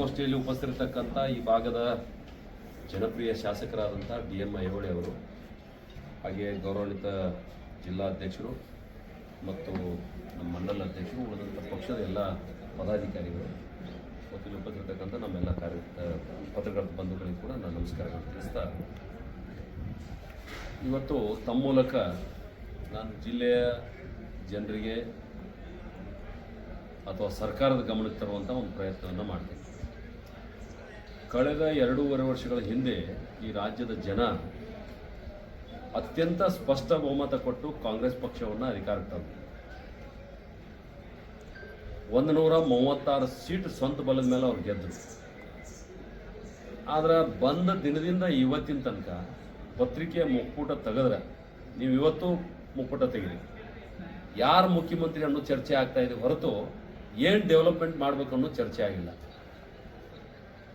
ಗೋಷ್ಠಿಯಲ್ಲಿ ಉಪಸ್ಥಿರತಕ್ಕಂಥ ಈ ಭಾಗದ ಜನಪ್ರಿಯ ಶಾಸಕರಾದಂಥ ಡಿ ಎಂ ಐಹೊಳೆ ಅವರು, ಹಾಗೆ ಗೌರವಾನ್ವಿತ ಜಿಲ್ಲಾಧ್ಯಕ್ಷರು ಮತ್ತು ನಮ್ಮ ಮಂಡಲ ಅಧ್ಯಕ್ಷರು ಉಳಿದಂಥ ಪಕ್ಷದ ಎಲ್ಲ ಪದಾಧಿಕಾರಿಗಳು ಮತ್ತು ಇಲ್ಲಿ ಉಪಸ್ಥಿರತಕ್ಕಂಥ ನಮ್ಮೆಲ್ಲ ಕಾರ್ಯ ಪತ್ರಕರ್ತ ಬಂಧುಗಳಿಗೆ ಕೂಡ ನಾನು ನಮಸ್ಕಾರಗಳು ತಿಳಿಸ್ತಾ ಇವತ್ತು ತಮ್ಮ ಮೂಲಕ ನಾನು ಜಿಲ್ಲೆಯ ಜನರಿಗೆ ಅಥವಾ ಸರ್ಕಾರದ ಗಮನಕ್ಕೆ ತರುವಂಥ ಒಂದು ಪ್ರಯತ್ನವನ್ನು ಮಾಡ್ತೀನಿ. ಕಳೆದ ಎರಡೂವರೆ ವರ್ಷಗಳ ಹಿಂದೆ ಈ ರಾಜ್ಯದ ಜನ ಅತ್ಯಂತ ಸ್ಪಷ್ಟ ಬಹುಮತ ಕೊಟ್ಟು ಕಾಂಗ್ರೆಸ್ ಪಕ್ಷವನ್ನು ಅಧಿಕಾರಕ್ಕೆ ತಂದರು. ಒಂದು ನೂರ ಮೂವತ್ತಾರು ಸೀಟ್ ಸ್ವಂತ ಬಲದ ಮೇಲೆ ಅವ್ರು ಗೆದ್ದರು ಆದ್ರೆ ಬಂದ ದಿನದಿಂದ ಇವತ್ತಿನ ತನಕ ಪತ್ರಿಕೆಯ ಮುಕ್ಕುಟ ತೆಗೆದ್ರೆ ನೀವು ಇವತ್ತು ಮುಕ್ಕುಟ ತೆಗೀರಿ. ಯಾರು ಮುಖ್ಯಮಂತ್ರಿ ಅನ್ನೋ ಚರ್ಚೆ ಆಗ್ತಾ ಇದೆ ಹೊರತು ಏನು ಡೆವಲಪ್ಮೆಂಟ್ ಮಾಡಬೇಕು ಅನ್ನೋ ಚರ್ಚೆ ಆಗಿಲ್ಲ.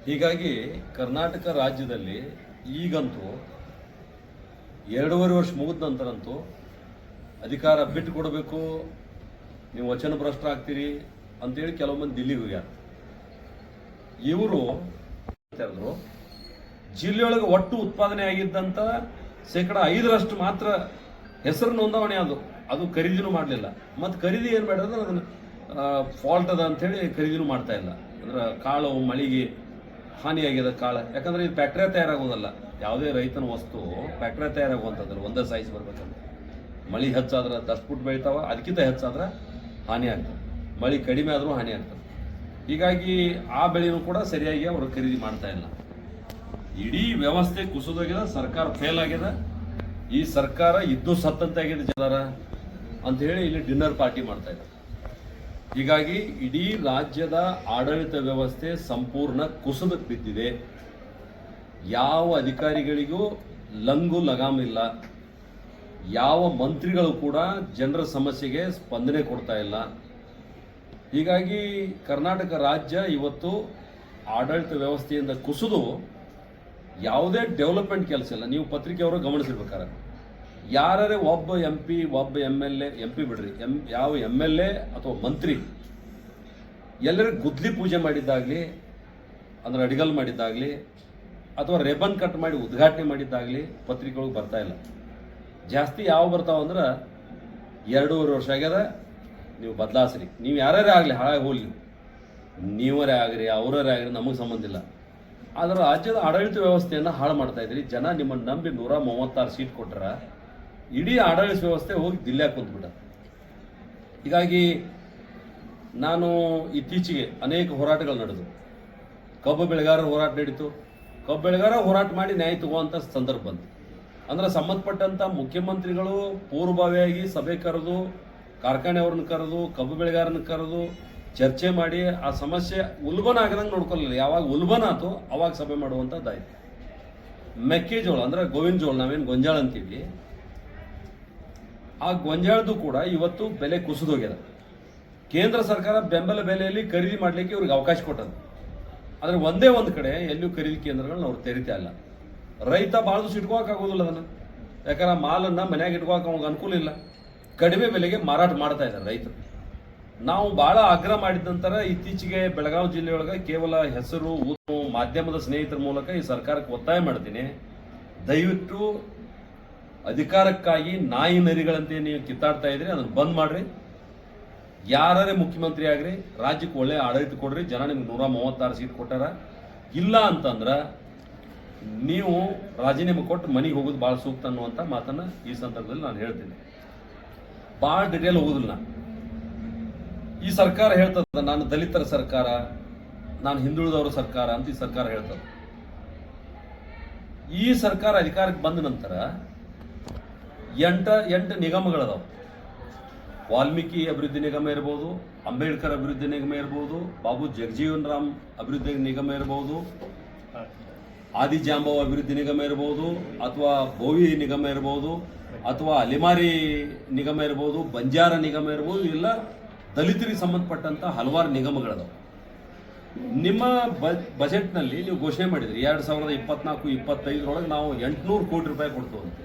ಹೀಗಾಗಿ ಕರ್ನಾಟಕ ರಾಜ್ಯದಲ್ಲಿ ಈಗಂತೂ ಎರಡೂವರೆ ವರ್ಷ ಮುಗಿದ ನಂತರಂತೂ ಅಧಿಕಾರ ಬಿಟ್ಟು ಕೊಡಬೇಕು ನೀವು ವಚನ ಭ್ರಷ್ಟ ಆಗ್ತೀರಿ ಅಂತೇಳಿ ಕೆಲವು ಮಂದಿ ದಿಲ್ಲಿಗೆ ಹೋಗ್ಯಾರ. ಇವರು ಜಿಲ್ಲೆಯೊಳಗೆ ಒಟ್ಟು ಉತ್ಪಾದನೆ ಆಗಿದ್ದಂಥ ಶೇಕಡ ಐದರಷ್ಟು ಮಾತ್ರ ಹೆಸರು ನೋಂದಾವಣೆ ಅದು ಅದು ಖರೀದಿನೂ ಮಾಡಲಿಲ್ಲ. ಮತ್ತು ಖರೀದಿ ಏನು ಮಾಡಿದ್ರೆ ಅದನ್ನು ಫಾಲ್ಟ್ ಅದ ಅಂಥೇಳಿ ಖರೀದಿನೂ ಮಾಡ್ತಾ ಇಲ್ಲ. ಅಂದ್ರೆ ಕಾಳು, ಮಳೆಗೆ ಹಾನಿಯಾಗ್ಯದ ಕಾಳ. ಯಾಕಂದ್ರೆ ಇದು ಫ್ಯಾಕ್ಟ್ರಿ ತಯಾರಾಗೋದಲ್ಲ, ಯಾವುದೇ ರೈತನ ವಸ್ತು ಫ್ಯಾಕ್ಟ್ರಿ ತಯಾರಾಗುವಂಥದ್ದಲ್ಲ ಒಂದೇ ಸೈಜ್ ಬರ್ಬೇಕಂದ್ರೆ ಮಳೆ ಹೆಚ್ಚಾದ್ರೆ ದಷ್ಟು ಫುಟ್ ಬೆಳಿತಾವ, ಅದಕ್ಕಿಂತ ಹೆಚ್ಚಾದ್ರೆ ಹಾನಿ ಆಗ್ತದೆ. ಮಳೆ ಕಡಿಮೆ ಆದರೂ ಹಾನಿ ಆಗ್ತದೆ. ಹೀಗಾಗಿ ಆ ಬೆಳೆನೂ ಕೂಡ ಸರಿಯಾಗಿ ಅವರು ಖರೀದಿ ಮಾಡ್ತಾ ಇಲ್ಲ. ಇಡೀ ವ್ಯವಸ್ಥೆ ಕುಸಿದೋಗಿದೆ, ಸರ್ಕಾರ ಫೇಲ್ ಆಗಿದೆ. ಈ ಸರ್ಕಾರ ಇದ್ದು ಸತ್ತಂತೆ ಆಗಿದೆ ಜನರ. ಅಂತ ಹೇಳಿ ಇಲ್ಲಿ ಡಿನ್ನರ್ ಪಾರ್ಟಿ ಮಾಡ್ತಾ ಇದ್ದಾರೆ. ಹೀಗಾಗಿ ಇಡೀ ರಾಜ್ಯದ ಆಡಳಿತ ವ್ಯವಸ್ಥೆ ಸಂಪೂರ್ಣ ಕುಸಿದಕ್ಕೆ ಬಿದ್ದಿದೆ. ಯಾವ ಅಧಿಕಾರಿಗಳಿಗೂ ಲಂಗು ಲಗಾಮ್ ಇಲ್ಲ. ಯಾವ ಮಂತ್ರಿಗಳು ಕೂಡ ಜನರ ಸಮಸ್ಯೆಗೆ ಸ್ಪಂದನೆ ಕೊಡ್ತಾ ಇಲ್ಲ. ಹೀಗಾಗಿ ಕರ್ನಾಟಕ ರಾಜ್ಯ ಇವತ್ತು ಆಡಳಿತ ವ್ಯವಸ್ಥೆಯಿಂದ ಕುಸಿದು ಯಾವುದೇ ಡೆವಲಪ್ಮೆಂಟ್ ಕೆಲಸ ಇಲ್ಲ. ನೀವು ಪತ್ರಿಕೆಯವರು ಗಮನಿಸಿರ್ಬೇಕಾರೆ ಯಾರೇ ಒಬ್ಬ ಎಂ ಪಿ ಒಬ್ಬ M L A M P ಬಿಡ್ರಿ. ಎಂ, ಯಾವ ಎಂ ಎಲ್ ಎ ಅಥವಾ ಮಂತ್ರಿ, ಎಲ್ಲರೂ ಗುದ್ಲಿ ಪೂಜೆ ಮಾಡಿದ್ದಾಗಲಿ ಅಂದ್ರೆ ಅಡಿಗಲ್ ಮಾಡಿದ್ದಾಗಲಿ, ಅಥವಾ ರೆಬನ್ ಕಟ್ ಮಾಡಿ ಉದ್ಘಾಟನೆ ಮಾಡಿದ್ದಾಗಲಿ ಪತ್ರಿಕೆಗಳು ಬರ್ತಾ ಇಲ್ಲ. ಜಾಸ್ತಿ ಯಾವ ಬರ್ತಾವ ಅಂದ್ರೆ ಎರಡೂವರೆ ವರ್ಷ ಆಗ್ಯದ, ನೀವು ಬದಲಾಸ್ರಿ. ನೀವು ಯಾರ್ಯಾರೇ ಆಗಲಿ, ಹಾಳಾಗಿ ಹೋಗ್ಲಿ. ನೀವರೇ ಆಗ್ರಿ ಅವರೇ ಆಗ್ರಿ, ನಮಗೆ ಸಂಬಂಧ ಇಲ್ಲ. ಆದರೆ ರಾಜ್ಯದ ಆಡಳಿತ ವ್ಯವಸ್ಥೆಯನ್ನು ಹಾಳು ಮಾಡ್ತಾ ಇದ್ರಿ. ಜನ ನಿಮ್ಮನ್ನು ನಂಬಿ ನೂರ ಮೂವತ್ತಾರು ಸೀಟ್ ಕೊಟ್ಟರ ಇಡೀ ಆಡಳಿತ ವ್ಯವಸ್ಥೆ ಹೋಗಿ ದಿಲ್ಲ್ಯಾಗ ಕುಂತ್ಬಿಟ್ಟ. ಹೀಗಾಗಿ ನಾನು ಇತ್ತೀಚೆಗೆ ಅನೇಕ ಹೋರಾಟಗಳು ನಡೆದು, ಕಬ್ಬು ಬೆಳೆಗಾರರ ಹೋರಾಟ ನಡೀತು. ಕಬ್ಬು ಬೆಳೆಗಾರ ಹೋರಾಟ ಮಾಡಿ ನ್ಯಾಯ ತಗೋವಂಥ ಸಂದರ್ಭ ಬಂತು. ಅಂದ್ರೆ ಸಂಬಂಧಪಟ್ಟಂಥ ಮುಖ್ಯಮಂತ್ರಿಗಳು ಪೂರ್ವಭಾವಿಯಾಗಿ ಸಭೆ ಕರೆದು ಕಾರ್ಖಾನೆಯವ್ರನ್ನ ಕರೆದು, ಕಬ್ಬು ಬೆಳೆಗಾರನ ಕರೆದು ಚರ್ಚೆ ಮಾಡಿ ಆ ಸಮಸ್ಯೆ ಉಲ್ಬಣ ಆಗದಂಗೆ ನೋಡ್ಕೊಳ್ಳಲಿಲ್ಲ. ಯಾವಾಗ ಉಲ್ಬಣ ಆತು ಅವಾಗ ಸಭೆ ಮಾಡುವಂಥದ್ದಾಯಿತು ಮೆಕ್ಕೆಜೋಳ ಅಂದ್ರೆ ಗೋವಿನ ಜೋಳ ನಾವೇನು ಗೊಂಜಾಳ ಅಂತೀವಿ. ಆ ಗೊಂಜಾಳದ್ದು ಕೂಡ ಇವತ್ತು ಬೆಲೆ ಕುಸಿದೋಗ್ಯದ ಕೇಂದ್ರ ಸರ್ಕಾರ ಬೆಂಬಲ ಬೆಲೆಯಲ್ಲಿ ಖರೀದಿ ಮಾಡಲಿಕ್ಕೆ ಇವ್ರಿಗೆ ಅವಕಾಶ ಕೊಟ್ಟದ್ದು. ಆದರೆ ಒಂದೇ ಒಂದು ಕಡೆ ಎಲ್ಲೂ ಖರೀದಿ ಕೇಂದ್ರಗಳನ್ನ ಅವ್ರು ತೆರಿತಾ ಇಲ್ಲ. ರೈತ ಭಾಳ ದಿವಸ ಇಟ್ಕೋಕ್ ಆಗೋದಿಲ್ಲ ಅದನ್ನ. ಯಾಕಂದ್ರೆ ಆ ಮಾಲನ್ನ ಮನ್ಯಾಗ ಇಟ್ಕೋಕ್ ಅವ್ನಿಗೆ ಅನುಕೂಲ ಇಲ್ಲ. ಕಡಿಮೆ ಬೆಲೆಗೆ ಮಾರಾಟ ಮಾಡ್ತಾ ಇದ್ದಾರೆ ರೈತರು. ನಾವು ಬಹಳ ಆಗ್ರಹ ಮಾಡಿದ ನಂತರ ಇತ್ತೀಚೆಗೆ ಬೆಳಗಾವಿ ಜಿಲ್ಲೆಯೊಳಗೆ ಕೇವಲ ಹೆಸರು ಮಾಧ್ಯಮದ ಸ್ನೇಹಿತರ ಮೂಲಕ ಈ ಸರ್ಕಾರಕ್ಕೆ ಒತ್ತಾಯ ಮಾಡ್ತೀನಿ. ದಯವಿಟ್ಟು ಅಧಿಕಾರಕ್ಕಾಗಿ ನಾಯಿ ನರಿಗಳಂತೆ ನೀವು ಕಿತ್ತಾಡ್ತಾ ಇದ್ರಿ ಅದನ್ನು ಬಂದ್ ಮಾಡ್ರಿ. ಯಾರೇ ಮುಖ್ಯಮಂತ್ರಿ ಆಗ್ರಿ, ರಾಜ್ಯಕ್ಕೆ ಒಳ್ಳೆ ಆಡಳಿತ ಕೊಡ್ರಿ, ಜನ ನಿಮ್ಗೆ ನೂರ ಮೂವತ್ತಾರು ಸೀಟ್ ಕೊಟ್ಟಾರ. ಇಲ್ಲ ಅಂತಂದ್ರ ನೀವು ರಾಜೀನಾಮೆ ಕೊಟ್ಟು ಮನೆಗೆ ಹೋಗೋದು ಭಾಳ ಸೂಕ್ತ ಅನ್ನುವಂಥ ಮಾತನ್ನ ಈ ಸಂದರ್ಭದಲ್ಲಿ ನಾನು ಹೇಳ್ತೀನಿ. ಭಾಳ ಡಿಟೇಲ್ ಹೋಗುದಿಲ್ಲ ಈ ಸರ್ಕಾರ ಹೇಳ್ತದ, ನಾನು ದಲಿತರ ಸರ್ಕಾರ, ನಾನು ಹಿಂದುಳಿದವರ ಸರ್ಕಾರ ಅಂತ ಈ ಸರ್ಕಾರ ಹೇಳ್ತದೆ. ಈ ಸರ್ಕಾರ ಅಧಿಕಾರಕ್ಕೆ ಬಂದ ನಂತರ ಎಂಟ, ಎಂಟು ನಿಗಮಗಳದಾವ. ವಾಲ್ಮೀಕಿ ಅಭಿವೃದ್ಧಿ ನಿಗಮ ಇರ್ಬೋದು, ಅಂಬೇಡ್ಕರ್ ಅಭಿವೃದ್ಧಿ ನಿಗಮ ಇರ್ಬೋದು, ಬಾಬು ಜಗಜೀವನ್ ರಾಮ್ ಅಭಿವೃದ್ಧಿ ನಿಗಮ ಇರ್ಬೋದು, ಆದಿಜಾಂಬವ ಅಭಿವೃದ್ಧಿ ನಿಗಮ ಇರ್ಬೋದು, ಅಥವಾ ಬೋವಿ ನಿಗಮ ಇರ್ಬೋದು, ಅಥವಾ ಅಲಿಮಾರಿ ನಿಗಮ ಇರ್ಬೋದು, ಬಂಜಾರ ನಿಗಮ ಇರ್ಬೋದು ಇಲ್ಲ ದಲಿತರಿಗೆ ಸಂಬಂಧಪಟ್ಟಂಥ ಹಲವಾರು ನಿಗಮಗಳದಾವ. ನಿಮ್ಮ ಬಜೆಟ್ನಲ್ಲಿ ನೀವು ಘೋಷಣೆ ಮಾಡಿದ್ರಿ, ಎರಡು ಸಾವಿರದ ಇಪ್ಪತ್ನಾಲ್ಕು, ಇಪ್ಪತ್ತೈದರೊಳಗೆ ನಾವು ಎಂಟುನೂರು ಕೋಟಿ ರೂಪಾಯಿ ಕೊಡ್ತು ಅಂತ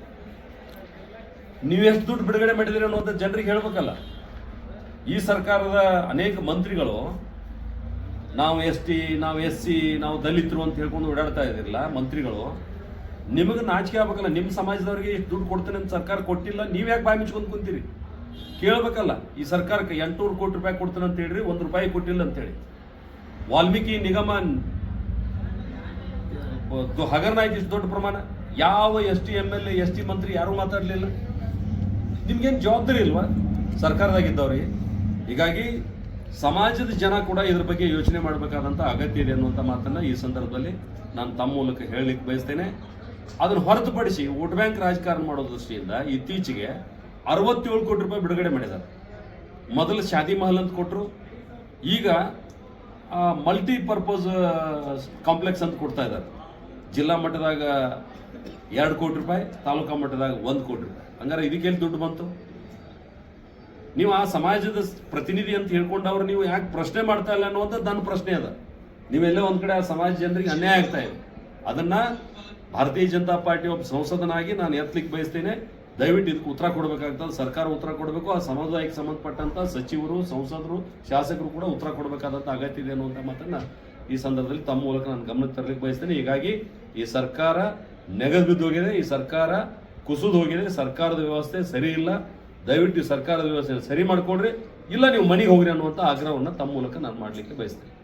ನೀವು ಎಷ್ಟು ದುಡ್ಡು ಬಿಡುಗಡೆ ಮಾಡಿದಿರಿ ಅನ್ನೋದು ಜನರಿಗೆ ಹೇಳ್ಬೇಕಲ್ಲ. ಈ ಸರ್ಕಾರದ ಅನೇಕ ಮಂತ್ರಿಗಳು, ನಾವು ಎಸ್ ಟಿ, ನಾವು ಎಸ್ ಸಿ, ನಾವು ದಲಿತರು ಅಂತ ಹೇಳ್ಕೊಂಡು ಓಡಾಡ್ತಾ ಇದ್ದಿರಲ್ಲ ಮಂತ್ರಿಗಳು, ನಿಮಗೆ ನಾಚಿಕೆ ಆಗ್ಬೇಕಲ್ಲ ನಿಮ್ಮ ಸಮಾಜದವರಿಗೆ ಇಷ್ಟು ದುಡ್ಡು ಕೊಡ್ತೇನೆ ಅಂತ ಸರ್ಕಾರ ಕೊಟ್ಟಿಲ್ಲ, ನೀವು ಯಾಕೆ ಬಾಯಿ ಮುಚ್ಕೊಂಡು ಕುಂತೀರಿ? ಕೇಳಬೇಕಲ್ಲ, ಈ ಸರ್ಕಾರಕ್ಕೆ ಎಂಟುನೂರು ಕೋಟಿ ರೂಪಾಯಿ ಕೊಡ್ತೇನೆ ಅಂತ ಹೇಳ್ರಿ ಒಂದು ರೂಪಾಯಿ ಕೊಟ್ಟಿಲ್ಲ ಅಂತೇಳಿ ವಾಲ್ಮೀಕಿ ನಿಗಮ ಹಗರಣ ಇಷ್ಟು ದೊಡ್ಡ ಪ್ರಮಾಣ. ಯಾವ S T M L A, S T ಮಂತ್ರಿ ಯಾರೂ ಮಾತಾಡಲಿಲ್ಲ. ನಿಮ್ಗೇನು ಜವಾಬ್ದಾರಿ ಇಲ್ವಾ? ಸರ್ಕಾರದಾಗಿದ್ದವ್ರಿಗೆ? ಹೀಗಾಗಿ ಸಮಾಜದ ಜನ ಕೂಡ ಇದ್ರ ಬಗ್ಗೆ ಯೋಚನೆ ಮಾಡಬೇಕಾದಂಥ ಅಗತ್ಯ ಇದೆ ಅನ್ನುವಂಥ ಮಾತನ್ನ ಈ ಸಂದರ್ಭದಲ್ಲಿ ನಾನು ತಮ್ಮ ಮೂಲಕ ಹೇಳಲಿಕ್ಕೆ ಬಯಸ್ತೇನೆ. ಅದನ್ನು ಹೊರತುಪಡಿಸಿ ವೋಟ್ ಬ್ಯಾಂಕ್ ರಾಜಕಾರಣ ಮಾಡೋ ದೃಷ್ಟಿಯಿಂದ ಇತ್ತೀಚೆಗೆ ಅರವತ್ತೇಳು ಕೋಟಿ ರೂಪಾಯಿ ಬಿಡುಗಡೆ ಮಾಡಿದ್ದಾರೆ. ಮೊದಲು ಶಾದಿ ಮಹಲ್ ಅಂತ ಕೊಟ್ಟರು ಈಗ ಮಲ್ಟಿ ಪರ್ಪಸ್ ಕಾಂಪ್ಲೆಕ್ಸ್ ಅಂತ ಕೊಡ್ತಾ ಇದ್ದಾರೆ. ಜಿಲ್ಲಾ ಮಟ್ಟದಾಗ ಎರಡು ಕೋಟಿ ರೂಪಾಯಿ, ತಾಲೂಕಾ ಮಟ್ಟದಾಗ ಒಂದು ಕೋಟಿ ರೂಪಾಯಿ. ಹಂಗಾರೆ ಇದಕ್ಕೆಲ್ಲಿ ದುಡ್ಡು ಬಂತು? ನೀವು ಆ ಸಮಾಜದ ಪ್ರತಿನಿಧಿ ಅಂತ ಹೇಳ್ಕೊಂಡವ್ರು ನೀವು ಯಾಕೆ ಪ್ರಶ್ನೆ ಮಾಡ್ತಾ ಇಲ್ಲ ಅನ್ನೋದು ನನ್ನ ಪ್ರಶ್ನೆ ಅದ. ನೀವೆಲ್ಲೇ ಒಂದ್ ಕಡೆ ಆ ಸಮಾಜ ಜನರಿಗೆ ಅನ್ಯಾಯ ಆಗ್ತಾ ಇದೆ. ಅದನ್ನ ಭಾರತೀಯ ಜನತಾ ಪಾರ್ಟಿ ಒಬ್ಬ ಸಂಸದನಾಗಿ ನಾನು ಎತ್ತಲಿಕ್ಕೆ ಬಯಸ್ತೇನೆ. ದಯವಿಟ್ಟು ಇದಕ್ಕೆ ಉತ್ತರ ಕೊಡಬೇಕಾಗ್ತದೆ. ಸರ್ಕಾರ ಉತ್ತರ ಕೊಡಬೇಕು. ಆ ಸಮುದಾಯಕ್ಕೆ ಸಂಬಂಧಪಟ್ಟಂತ ಸಚಿವರು, ಸಂಸದರು, ಶಾಸಕರು ಕೂಡ ಉತ್ತರ ಕೊಡಬೇಕಾದಂತ ಅಗತ್ಯ ಇದೆ ಅನ್ನುವಂಥ ಮಾತನ್ನ ಈ ಸಂದರ್ಭದಲ್ಲಿ ತಮ್ಮ ಮೂಲಕ ನಾನು ಗಮನಕ್ಕೆ ತರಲಿಕ್ಕೆ ಬಯಸ್ತೇನೆ. ಹೀಗಾಗಿ ಈ ಸರ್ಕಾರ ನೆಗೆದು ಬಿದ್ದೋಗಿದೆ. ಈ ಸರ್ಕಾರ ಕುಸಿದು ಹೋಗಿದೆ ಸರ್ಕಾರದ ವ್ಯವಸ್ಥೆ ಸರಿ ಇಲ್ಲ. ದಯವಿಟ್ಟು ಸರ್ಕಾರದ ವ್ಯವಸ್ಥೆ ಸರಿ ಮಾಡಿಕೊಡ್ರಿ ಇಲ್ಲ, ನೀವು ಮನೆಗೆ ಹೋಗ್ರಿ ಅನ್ನುವಂಥ ಆಗ್ರಹವನ್ನು ತಮ್ಮ ಮೂಲಕ ನಾನು ಮಾಡಲಿಕ್ಕೆ ಬಯಸ್ತೇನೆ.